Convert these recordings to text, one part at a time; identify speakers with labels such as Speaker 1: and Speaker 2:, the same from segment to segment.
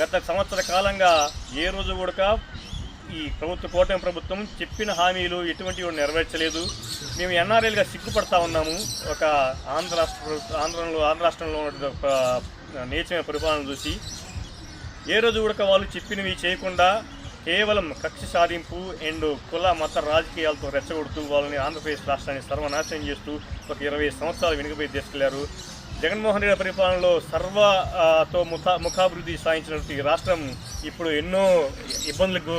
Speaker 1: గత సంవత్సర కాలంగా ఏ రోజు కూడా ఈ ప్రభుత్వ కూటమి ప్రభుత్వం చెప్పిన హామీలు ఎటువంటి కూడా నెరవేర్చలేదు. మేము ఎన్ఆర్ఐలుగా సిగ్గుపడతా ఉన్నాము. ఒక ఆంధ్ర రాష్ట్ర ఆంధ్రంలో ఆంధ్రలో ఆంధ్ర రాష్ట్రంలో ఉన్న ఒక నీచమైన పరిపాలన చూసి ఏ రోజు కూడా వాళ్ళు చెప్పినవి చేయకుండా కేవలం కక్ష సాధింపు అండ్ కుల మత రాజకీయాలతో రెచ్చగొడుతూ వాళ్ళని ఆంధ్రప్రదేశ్ రాష్ట్రాన్ని సర్వనాశనం చేస్తూ ఒక ఇరవై సంవత్సరాలు వెనుకబడి తీసుకెళ్ళారు. జగన్మోహన్ రెడ్డి పరిపాలనలో సర్వతో ముఖా ముఖాభివృద్ధి సాధించినటువంటి రాష్ట్రం ఇప్పుడు ఎన్నో ఇబ్బందులకు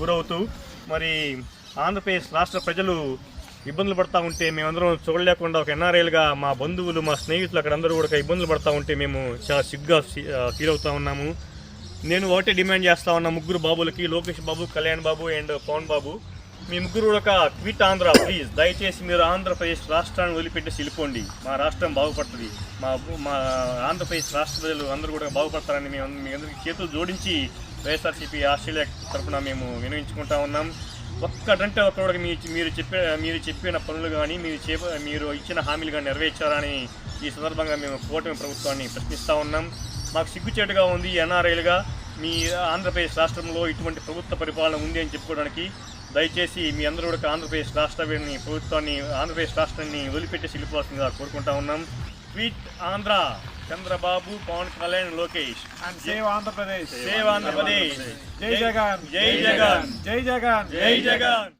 Speaker 1: గురవుతూ మరి ఆంధ్రప్రదేశ్ రాష్ట్ర ప్రజలు ఇబ్బందులు పడతా ఉంటే మేమందరం చూడలేకుండా ఒక ఎన్ఆర్ఐలుగా మా బంధువులు మా స్నేహితులు అక్కడ అందరూ కూడా ఇబ్బందులు పడతా ఉంటే మేము చాలా సిగ్గా ఫీల్ అవుతా ఉన్నాము. నేను ఒకటే డిమాండ్ చేస్తా ఉన్నా ముగ్గురు బాబులకి లోకేష్ బాబు కళ్యాణ్ బాబు అండ్ పవన్ బాబు. మీ ముగ్గురు ఒక క్విట్ ఆంధ్ర ప్లీజ్ దయచేసి మీరు ఆంధ్రప్రదేశ్ రాష్ట్రాన్ని వదిలిపెట్టేసి వెళ్ళిపోండి. మా రాష్ట్రం బాగుపడుతుంది. మా మా ఆంధ్రప్రదేశ్ రాష్ట్ర ప్రజలు అందరూ కూడా బాగుపడతారని మేము మీ అందరికీ చేతులు జోడించి వైఎస్ఆర్సీపీ ఆస్ట్రేలియా తరఫున మేము వినియోగించుకుంటా ఉన్నాం. ఒక్కటంటే ఒక్కడికి మీ మీరు చెప్పే మీరు చెప్పిన పనులు కానీ మీరు చేప మీరు ఇచ్చిన హామీలు కానీ నెరవేర్చారని ఈ సందర్భంగా మేము కూటమి ప్రభుత్వాన్ని ప్రశ్నిస్తూ ఉన్నాం. మాకు సిగ్గుచేటుగా ఉంది ఎన్ఆర్ఐలుగా. మీ ఆంధ్రప్రదేశ్ రాష్ట్రంలో ఇటువంటి ప్రభుత్వ పరిపాలన ఉంది అని చెప్పుకోవడానికి దయచేసి మీ అందరూ కూడా ఆంధ్రప్రదేశ్ రాష్ట్రాన్ని ప్రభుత్వాన్ని ఆంధ్రప్రదేశ్ రాష్ట్రాన్ని వదిలిపెట్టేసి వెళ్ళిపోవాల్సిందిగా కోరుకుంటా ఉన్నాం. ట్వీట్ ఆంధ్ర చంద్రబాబు పవన్ కళ్యాణ్ లోకేష్. సేవ్ ఆంధ్రప్రదేశ్
Speaker 2: జై జగన్
Speaker 1: జై జగన్
Speaker 2: జై జగన్
Speaker 1: జై జగన్